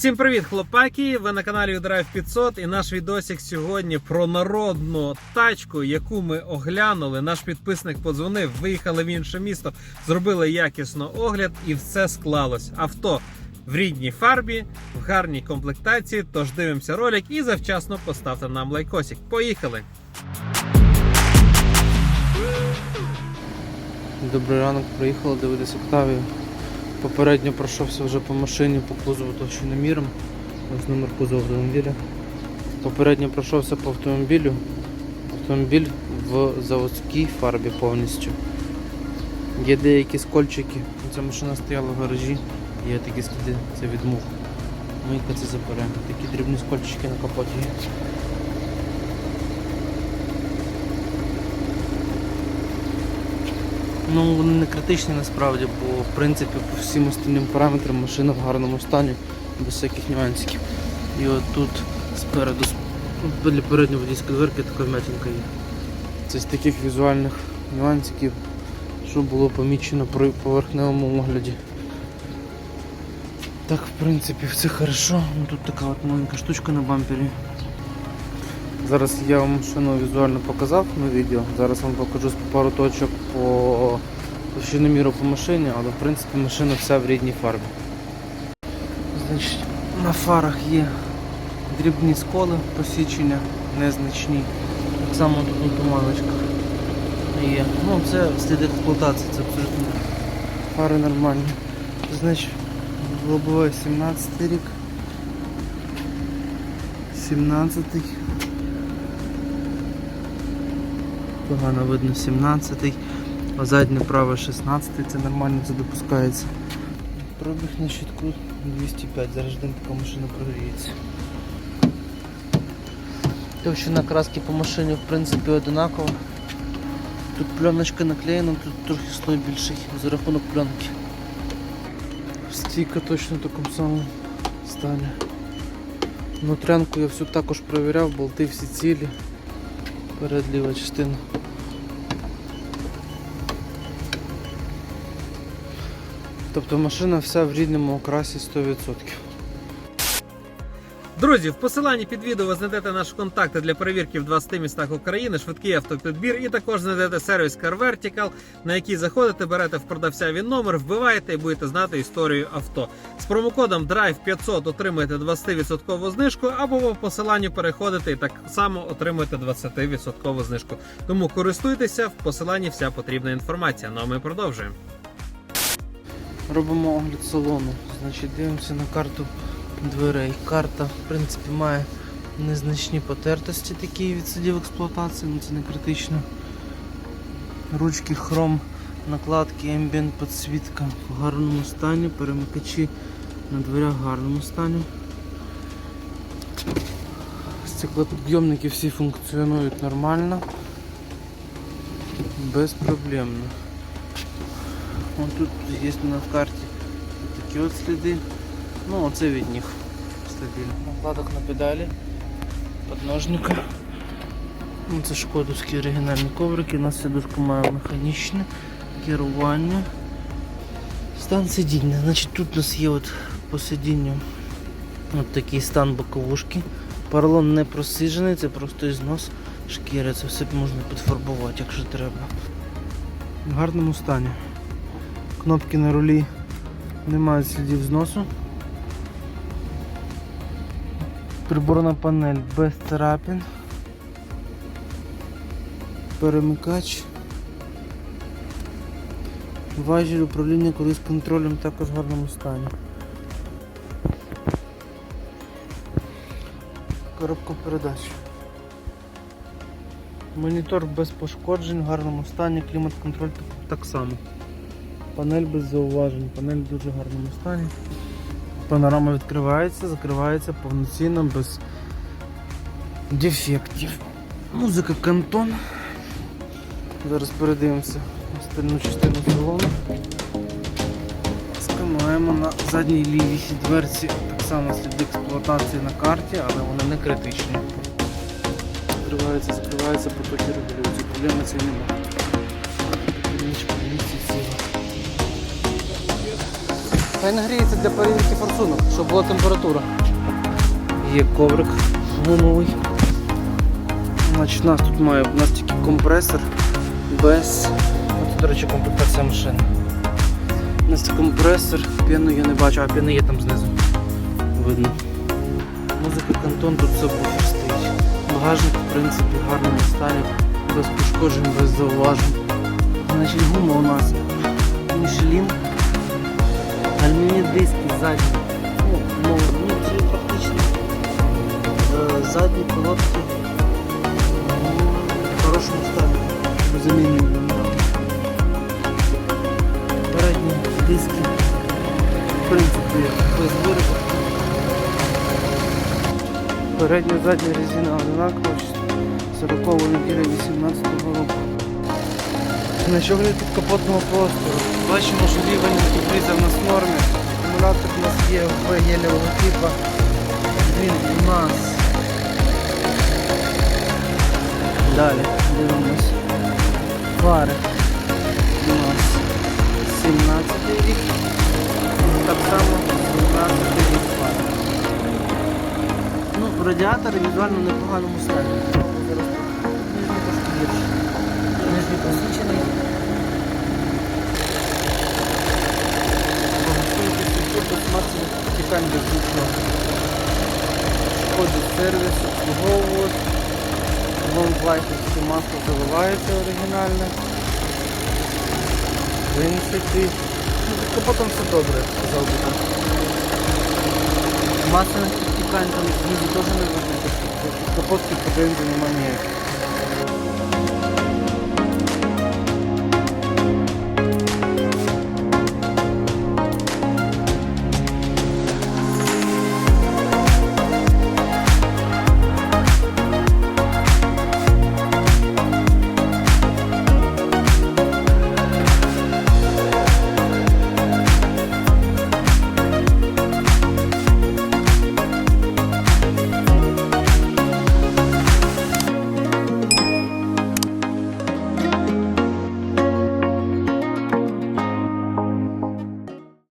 Всім привіт, хлопаки! Ви на каналі Drive 500 і наш відосик сьогодні про народну тачку, яку ми оглянули. Наш підписник подзвонив, виїхали в інше місто, зробили якісно огляд і все склалось. Авто в рідній фарбі, в гарній комплектації. Тож дивимося ролик і завчасно поставте нам лайкосик. Поїхали! Добрий ранок, приїхали дивитися Октавію. Попередньо пройшовся вже по машині, по кузову точноміром. Ось номер кузову автомобіля. Попередньо пройшовся по автомобілю. Автомобіль в заводській фарбі повністю. Є деякі скольчики. Ця машина стояла в гаражі, є такі сліди, це від мух. Мийка це забере. Такі дрібні скольчики на капоті є. Ну, вони не критичні насправді, бо в принципі по всім остальним параметрам машина в гарному стані, без всяких нюансів. І от тут спереду, ну, біля передньої водійської дверки така вмятинка є. Це з таких візуальних нюансиків, що було помічено при поверхневому огляді. Так, в принципі, все хорошо. Ну, тут така от маленька штучка на бампері. Зараз я вам машину візуально показав на відео. Зараз вам покажу пару точок по товщиноміру по машині, але в принципі машина вся в рідній фарбі. Значить, на фарах є дрібні сколи посічення, незначні. Так само тут на туманочках є. Ну це слід експлуатації, це абсолютно фари нормальні. Значить, лобове 17 рік. 17 Погано видно 17-й, а заднє праве 16-й, це нормально це допускається. Пробіг на щитку 205, зараз ждемо, поки машина прогріється. Товщина краски по машині в принципі одинакова. Тут пленочка наклеєна, тут трохи слой більший за рахунок пленки. Стійка точно в такому самому стані. Внутрянку я всю також перевіряв, болти всі цілі. Перед ліва частина. Тобто машина вся в рідному окрасі 100%. Друзі, в посиланні під відео ви знайдете наші контакти для перевірки в 20 містах України, швидкий автопідбір, і також знайдете сервіс Car Vertical, на який заходите, берете в продавця він номер, вбиваєте і будете знати історію авто. З промокодом DRIVE 500 отримаєте 20% знижку, або по посиланню переходите і так само отримуєте 20% знижку. Тому користуйтеся в посиланні вся потрібна інформація. Ну а ми продовжуємо. Робимо огляд салону. Значить, дивимося на карту дверей. Карта, в принципі, має незначні потертості такі від слідів експлуатації, але це не критично. Ручки хром, накладки, ембієнт, підсвітка в гарному стані, перемикачі на дверях в гарному стані. Стеклопідйомники всі функціонують нормально, безпроблемно. Вон тут є на карті такі от сліди. Ну, оце від них стабільно. Накладок на педалі, подножника. Ну, це шкодовські оригінальні коврики. У нас сидушка має механічне керування. Стан сидіння. Значить, тут у нас є от по сидінню от такий стан боковушки. Поролон не просижений, це просто ізнос шкіри. Це все можна підфарбувати, якщо треба. В гарному стані. Кнопки на рулі не мають слідів зносу. Приборна панель без царапин. Перемикач. Важіль управління круїз контролем також в гарному стані. Коробка передач. Монітор без пошкоджень в гарному стані, клімат-контроль так само. Панель без зауважень, панель в дуже гарному стані. Панорама відкривається, закривається повноцінно, без дефектів. Музика кантон. Зараз передивимося остальну частину салону. Скануємо на задній лівій дверці так само сліди експлуатації на карті, але вони не критичні. Закривається, закривається, потоки регулюються. Проблеми це немає. Ніч по ціла. Хай нагріється для перевірки форсунок, щоб була температура. Є коврик гумовий. Значить, у нас тут має у нас тільки компресор без. Оце, до речі, комплектація машини. У нас компресор, піну я не бачу, а піни є там знизу. Видно. Музика кантон, тут все буфер стоїть. Багажник, в принципі, в гарному без пошкоджень, без зауважень. Значить, гума у нас Michelin. Алюмінієві диски задні. Ну, ну, це практично е, задні колодки в хорошому стані. Замінюємо. Передні диски. В принципі, без виробу. Передня задня резина одинакова, 40 неділя 18 року. На що під капотного простору. Бачимо, що рівень антифріза в нас нормі. Акумулятор у нас є в єлі логотипа. Він у нас. Далі дивимось. Фари. У нас 17 рік. Так само 17 рік фари. Ну, радіатор візуально в непоганому стані. Зараз трошки гірше. Нижній посічений. максимум тікань без звучного. Входить сервіс, обслуговують. Вон пластик масло заливається оригінальне. В принципі, ну, з капотом все добре, так. Масляних підтікань там знизу теж не видно. Капотки по бензу немає ніяких.